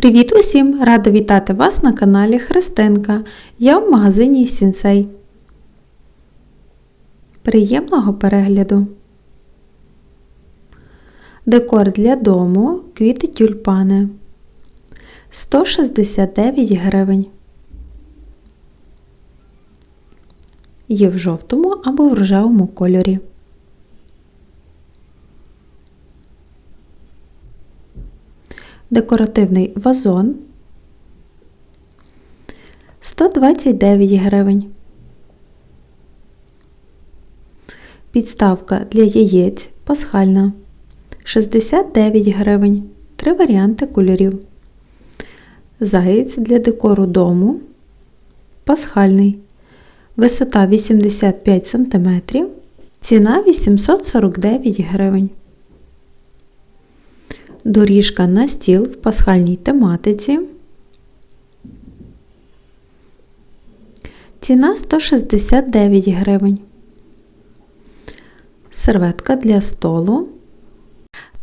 Привіт усім! Рада вітати вас на каналі Христинка. Я в магазині Сінсей. Приємного перегляду! Декор для дому квіти тюльпани 169 гривень. Є в жовтому або в рожевому кольорі. Декоративний вазон 129 гривень. Підставка для яєць пасхальна 69 гривень. Три варіанти кольорів. Заєць для декору дому пасхальний. Висота 85 см. Ціна 849 гривень. Доріжка на стіл в пасхальній тематиці. Ціна 169 гривень. Серветка для столу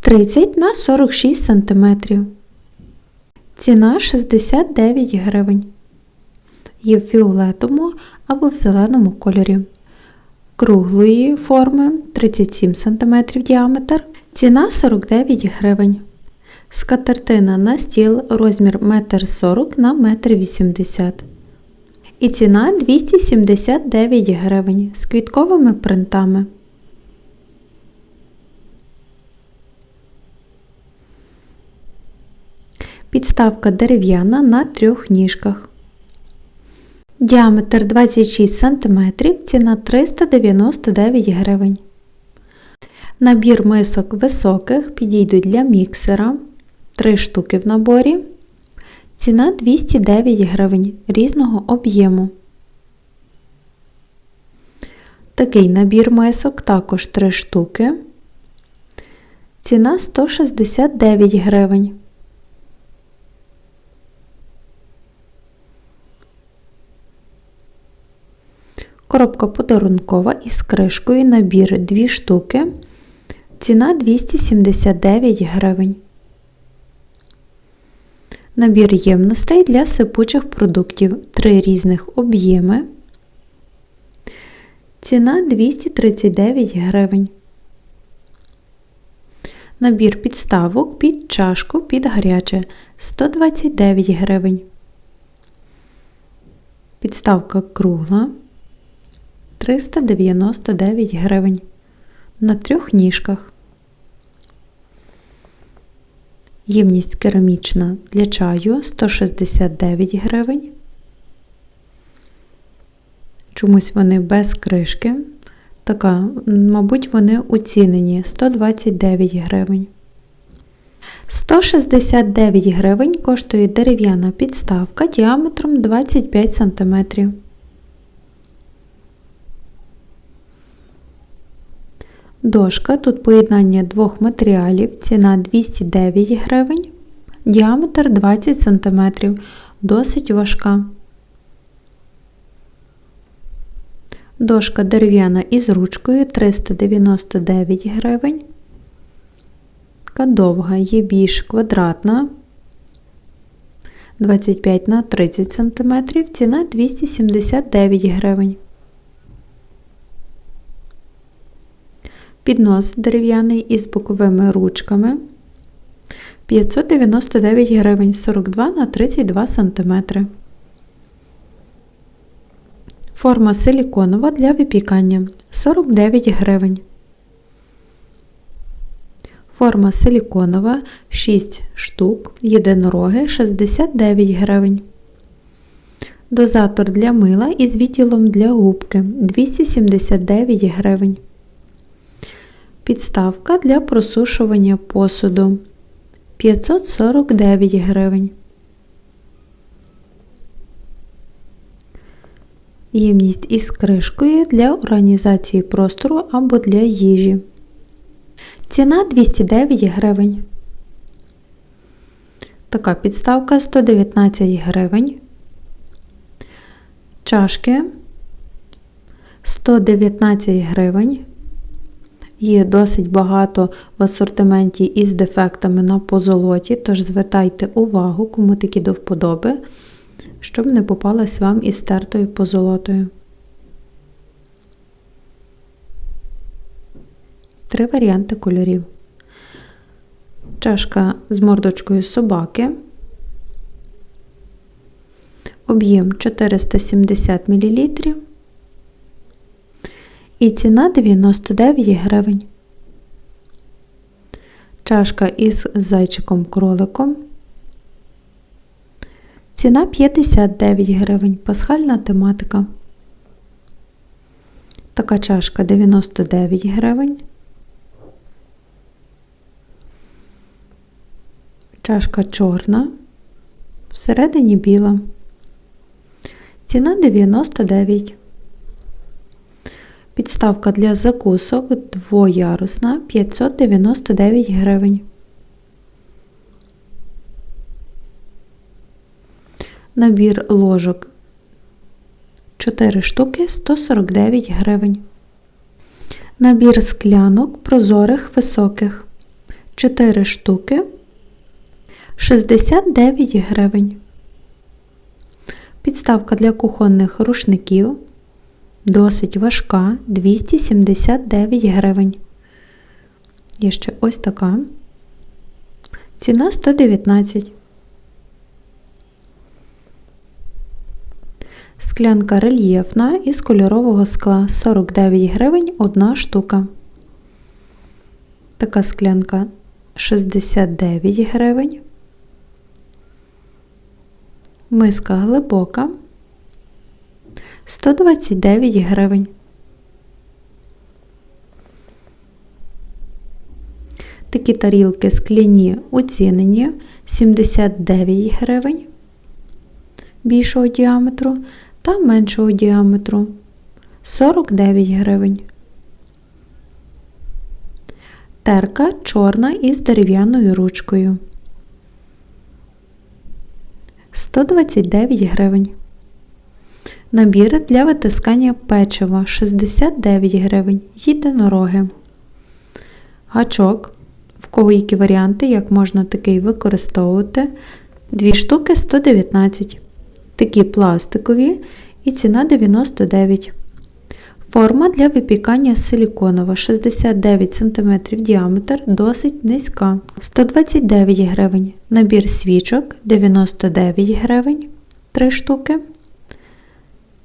30 на 46 см. Ціна 69 гривень. Є в фіолетовому або в зеленому кольорі. Круглої форми 37 см діаметр. Ціна 49 гривень. Скатертина на стіл розмір 1,40 на 1,80 м. І ціна 279 гривень з квітковими принтами. Підставка дерев'яна на трьох ніжках. Діаметр 26 см, ціна 399 гривень. Набір мисок високих підійдуть для міксера. 3 штуки в наборі. Ціна 209 гривень різного об'єму. Такий набір мисок також 3 штуки. Ціна 169 гривень. Коробка подарункова із кришкою набір 2 штуки. Ціна 279 гривень. Набір ємностей для сипучих продуктів 3 різних об'єми. Ціна 239 гривень. Набір підставок під чашку під гаряче 129 гривень. Підставка кругла 399 гривень. На трьох ніжках. Ємність керамічна для чаю 169 гривень. Чомусь вони без кришки. Така, мабуть, вони оцінені 129 гривень. 169 гривень коштує дерев'яна підставка діаметром 25 см. Дошка, тут поєднання двох матеріалів, ціна 209 гривень, діаметр 20 см, досить важка. Дошка дерев'яна із ручкою. 399 гривень. Така довга. Є більш квадратна. 25 на 30 см, ціна 279 гривень. Піднос дерев'яний із боковими ручками 599 гривень 42 на 32 см. Форма силіконова для випікання 49 гривень. Форма силіконова 6 штук, єдинороги 69 гривень. Дозатор для мила із відділом для губки 279 гривень. Підставка для просушування посуду 549 гривень. Ємність із кришкою для організації простору або для їжі. Ціна 209 гривень. Така підставка 119 гривень. Чашки 119 гривень Є досить багато в асортименті із дефектами на позолоті, тож звертайте увагу, кому такі до вподоби, щоб не попалась вам із стертою позолотою. Три варіанти кольорів. Чашка з мордочкою собаки. Об'єм 470 мл. І ціна 99 гривень. Чашка із зайчиком-кроликом. Ціна 59 гривень. Пасхальна тематика. Така чашка 99 гривень. Чашка чорна, всередині біла. Ціна 99. Підставка для закусок двоярусна 599 гривень. Набір ложок 4 штуки 149 гривень. Набір склянок прозорих високих 4 штуки 69 гривень. Підставка для кухонних рушників досить важка 279 гривень. Є ще ось така. Ціна 119. Склянка рельєфна із кольорового скла 49 гривень одна штука. Така склянка 69 гривень. Миска глибока 129 гривень. Такі тарілки скляні оцінені 79 гривень більшого діаметру та меншого діаметру 49 гривень. Терка чорна із дерев'яною ручкою 129 гривень. Набір для витискання печива 69 гривень. Єдинороги. Гачок. В кого які варіанти, як можна такий використовувати. Дві штуки 119. Такі пластикові і ціна 99. Форма для випікання силіконова 69 см діаметр, досить низька. 129 гривень. Набір свічок 99 гривень 3 штуки.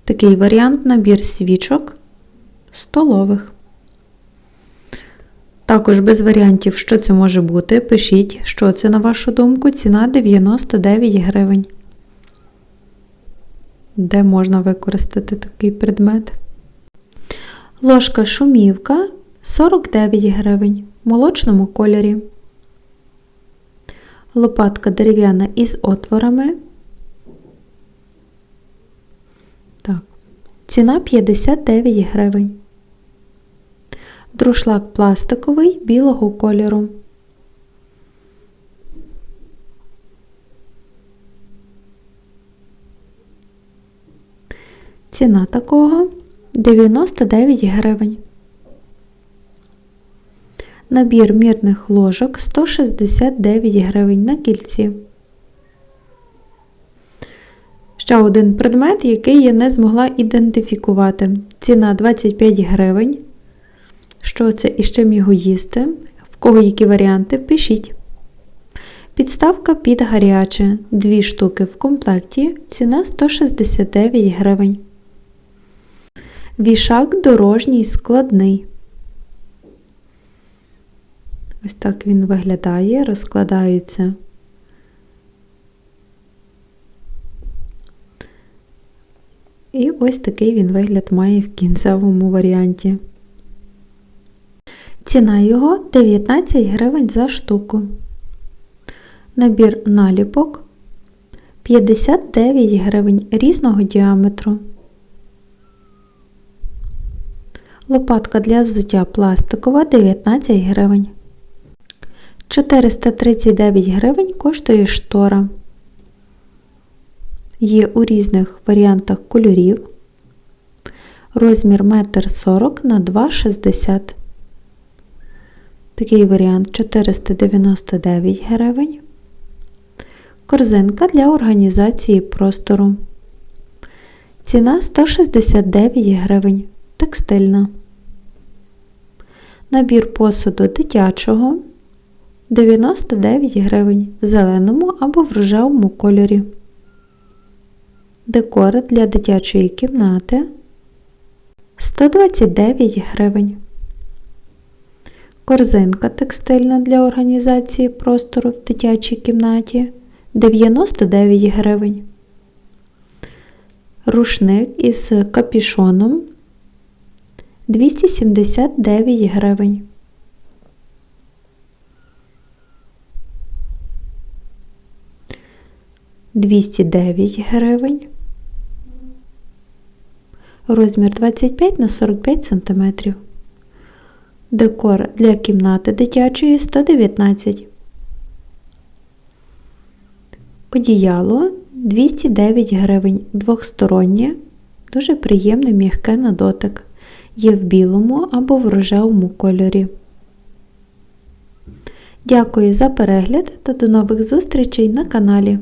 Такий варіант набір свічок столових. Також без варіантів, що це може бути. Пишіть, що це, на вашу думку, ціна 99 гривень. Де можна використати такий предмет? Ложка шумівка 49 гривень в молочному кольорі. Лопатка дерев'яна із отворами. Так. Ціна 59 гривень. Друшлак пластиковий білого кольору. Ціна такого 99 гривень. Набір мірних ложок 169 гривень на кільці. Ще один предмет, який я не змогла ідентифікувати. Ціна 25 гривень. Що це і з чим його їсти? В кого які варіанти, пишіть. Підставка під гаряче. Дві штуки в комплекті. Ціна 169 гривень. Вішак дорожній складний. Ось так він виглядає, розкладається. І ось такий він вигляд має в кінцевому варіанті. Ціна його 19 гривень за штуку. Набір наліпок 59 гривень різного діаметру. Лопатка для взуття пластикова 19 гривень. 439 гривень коштує штора. Є у різних варіантах кольорів. Розмір 1,40 на 2,60 Такий варіант 499 гривень. Корзинка для організації простору. Ціна 169 гривень. Текстильна. Набір посуду дитячого 99 гривень в зеленому або в рожевому кольорі. Декор для дитячої кімнати 129 гривень. Корзинка текстильна для організації простору в дитячій кімнаті 99 гривень. Рушник із капішоном 279 гривень. Двісті дев'ять гривень. Розмір 25 на 45 см. Декор для кімнати дитячої 119. Одіяло 209 гривень. Двохстороннє. Дуже приємне м'яке на дотик. Є в білому або в рожевому кольорі. Дякую за перегляд та до нових зустрічей на каналі.